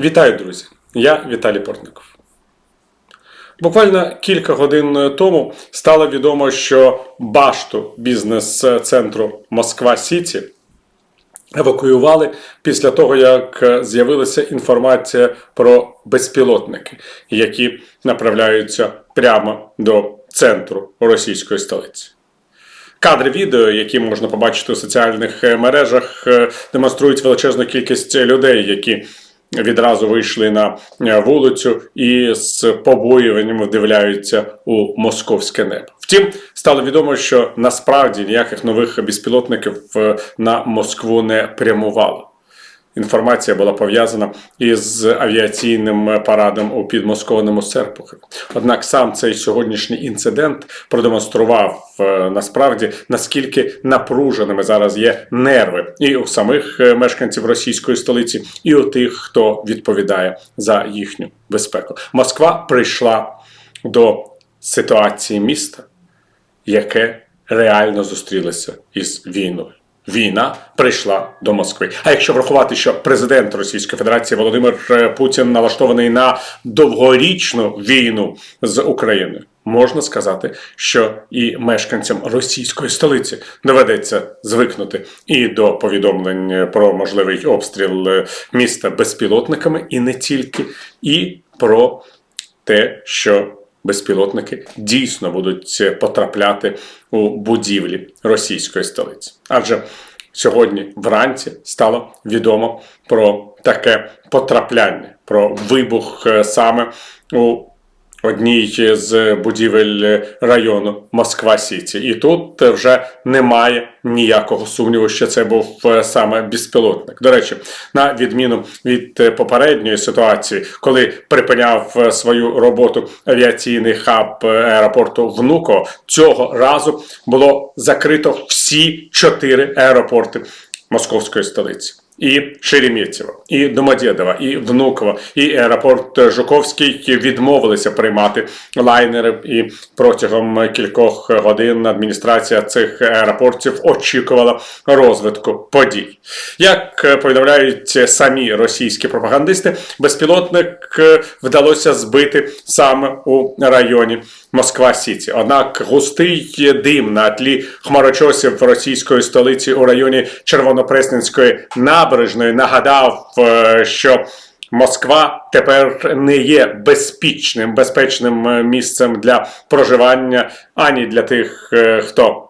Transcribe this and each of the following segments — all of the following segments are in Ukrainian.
Вітаю, друзі! Я Віталій Портников. Буквально кілька годин тому стало відомо, що башту бізнес-центру Москва Сіті евакуювали після того, як з'явилася інформація про безпілотники, які направляються прямо до центру російської столиці. Кадри відео, які можна побачити у соціальних е, мережах, е, демонструють величезну кількість людей, які відразу вийшли на е, вулицю і з побоюванням вдивляються у московське небо. Втім, стало відомо, що насправді ніяких нових безпілотників е, на Москву не прямувало. Інформація була пов'язана із авіаційним парадом у підмосковному Серпухові. Однак сам цей сьогоднішній інцидент продемонстрував е, насправді наскільки напруженими зараз є нерви і у самих е, мешканців російської столиці, і у тих, хто відповідає за їхню безпеку. Москва прийшла до ситуації міста, яке реально зустрілося із війною. Війна прийшла до Москви. А якщо врахувати, що президент Російської Федерації Володимир е, Путін налаштований на довгорічну війну з Україною, можна сказати, що і мешканцям російської столиці доведеться звикнути і до повідомлень про можливий обстріл е, міста безпілотниками, і не тільки, і про те, що безпілотники дійсно будуть потрапляти у будівлі російської столиці. Адже сьогодні вранці стало відомо про таке потрапляння, про вибух е, саме у одній з будівель району Москва Сіті. І тут вже немає ніякого сумніву, що це був е, саме безпілотник. До речі, на відміну від е, попередньої ситуації, коли припиняв е, свою роботу авіаційний хаб аеропорту Внуко, цього разу було закрито всі чотири аеропорти московської столиці і Шереметьєво, і Домодєдова, і Внуково, і аеропорт Жуковський відмовилися приймати лайнери. І протягом кількох годин адміністрація цих аеропортів очікувала розвитку подій. Як повідомляють самі російські пропагандисти, безпілотник вдалося збити саме у районі Москва Сіті. Однак густий дим на тлі хмарочосів російської столиці у районі Червонопресненської набережної нагадав, е, що Москва тепер не є безпічним, безпечним е, місцем для проживання ані для тих, е, хто.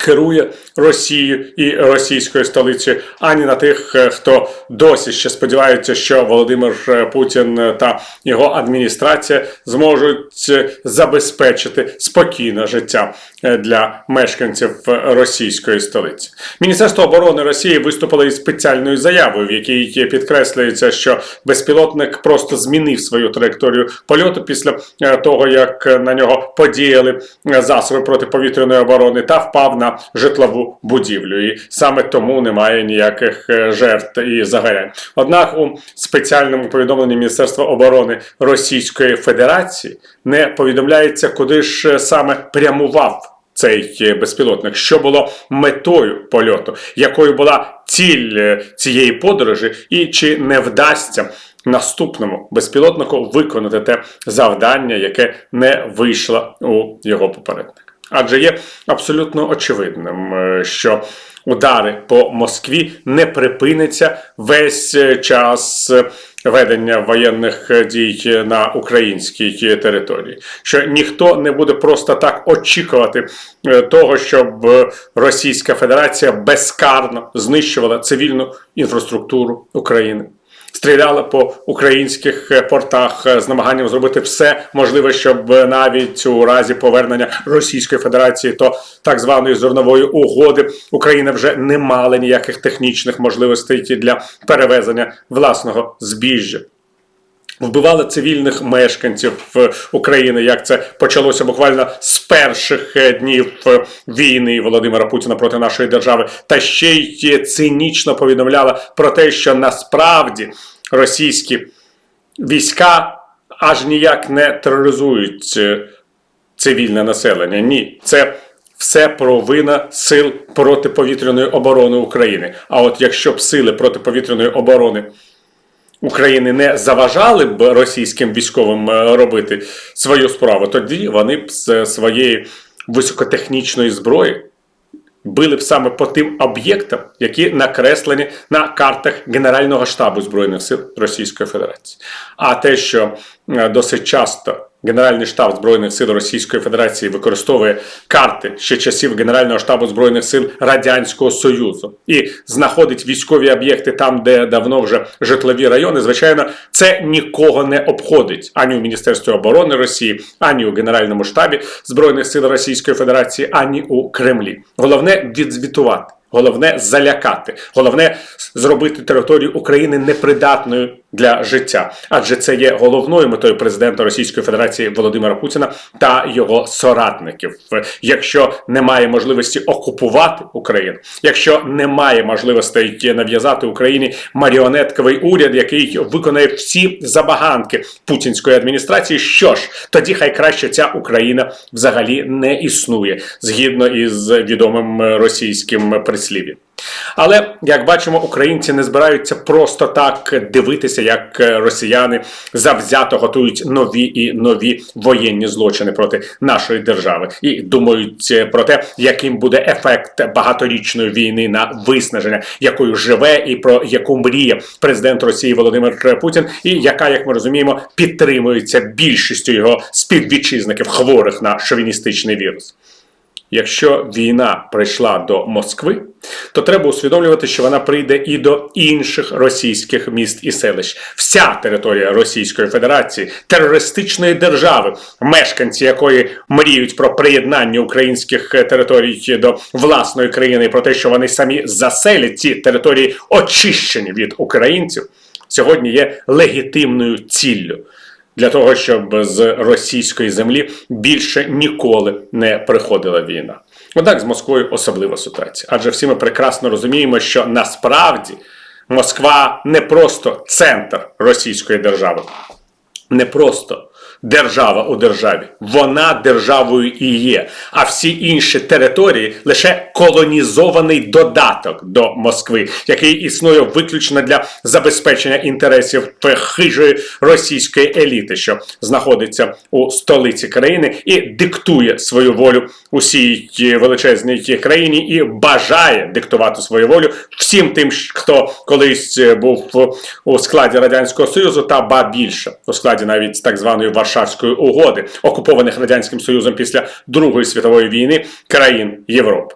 Керує Росією і російською столицею, ані на тих, е, хто досі ще сподівається, що Володимир е, Путін та його адміністрація зможуть е, забезпечити спокійне життя для мешканців російської столиці. Міністерство оборони Росії виступило із спеціальною заявою, в якій підкреслюється, що безпілотник просто змінив свою траєкторію польоту після того, як на нього подіяли засоби протиповітряної оборони та впав на житлову будівлю, і саме тому немає ніяких е, жертв і загорянь. Однак у спеціальному повідомленні Міністерства оборони Російської Федерації не повідомляється, куди ж е, саме прямував. Цей е, безпілотник, що було метою польоту, якою була ціль цієї подорожі, і чи не вдасться наступному безпілотнику виконати те завдання, яке не вийшло у його попередника. Адже є абсолютно очевидним, е, що удари по Москві не припиняться весь е, час ведення воєнних дій на українській території. Що ніхто не буде просто так очікувати е, того, щоб Російська Федерація безкарно знищувала цивільну інфраструктуру України стріляли по українських е, портах е, з намаганням зробити все можливе, щоб навіть у разі повернення Російської Федерації то так званої зернової угоди Україна вже не мала ніяких технічних можливостей для перевезення власного збіжжя. Вбивали цивільних мешканців е, України, як це почалося буквально з перших днів війни Володимира Путіна проти нашої держави, та ще й цинічно повідомляла про те, що насправді російські війська аж ніяк не тероризують е, цивільне населення. Ні, це все провина сил протиповітряної оборони України. А от якщо б сили протиповітряної оборони України не заважали б російським військовим е, робити свою справу, тоді вони б з своєї високотехнічної зброї били б саме по тим об'єктам, які накреслені на картах Генерального штабу Збройних сил Російської Федерації. А те, що е, досить часто Генеральний штаб Збройних сил Російської Федерації використовує карти ще часів Генерального штабу Збройних сил Радянського Союзу і знаходить військові об'єкти там, де давно вже житлові райони, звичайно, це нікого не обходить ані у Міністерстві оборони Росії, ані у Генеральному штабі Збройних сил Російської Федерації, ані у Кремлі. Головне відзвітувати. Головне залякати, головне зробити територію України непридатною для життя, адже це є головною метою президента Російської Федерації Володимира Путіна та його соратників. Якщо немає можливості окупувати Україну, якщо немає можливостей нав'язати Україні маріонетковий уряд, який виконає всі забаганки путінської адміністрації, що ж тоді хай краще ця Україна взагалі не існує згідно із відомим російським прислів'ям. Але як бачимо, українці не збираються просто так дивитися, як росіяни завзято готують нові і нові воєнні злочини проти нашої держави, і думають про те, яким буде ефект багаторічної війни на виснаження, якою живе і про яку мріє президент Росії Володимир Путін, і яка, як ми розуміємо, підтримується більшістю його співвітчизників хворих на шовіністичний вірус. Якщо війна прийшла до Москви, то треба усвідомлювати, що вона прийде і до інших російських міст і селищ. Вся територія Російської Федерації, терористичної держави, мешканці якої мріють про приєднання українських територій до власної країни, про те, що вони самі заселять ці території, очищені від українців, сьогодні є легітимною ціллю для того, щоб з російської землі більше ніколи не приходила війна. Однак з Москвою особлива ситуація, адже всі ми прекрасно розуміємо, що насправді Москва не просто центр російської держави, не просто. Держава у державі, вона державою і є. А всі інші території лише колонізований додаток до Москви, який існує виключно для забезпечення інтересів хижої російської еліти, що знаходиться у столиці країни, і диктує свою волю усій величезній країні і бажає диктувати свою волю всім тим, хто колись був у складі радянського союзу, та ба більше у складі навіть так званої Варшавської угоди, окупованих радянським союзом після Другої світової війни країн Європи.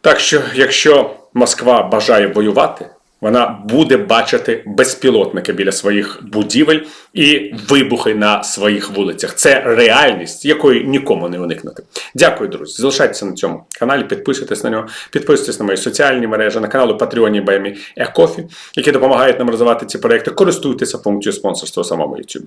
Так що, якщо Москва бажає воювати, вона буде бачити безпілотники біля своїх будівель і вибухи на своїх вулицях. Це реальність, якої нікому не уникнути. Дякую, друзі. Залишайтеся на цьому каналі, підписуйтесь на нього, підписуйтесь на мої соціальні мережі, на каналу Patreon і BMI Екофі, які допомагають нам розвивати ці проекти. Користуйтеся функцією спонсорства самому YouTube.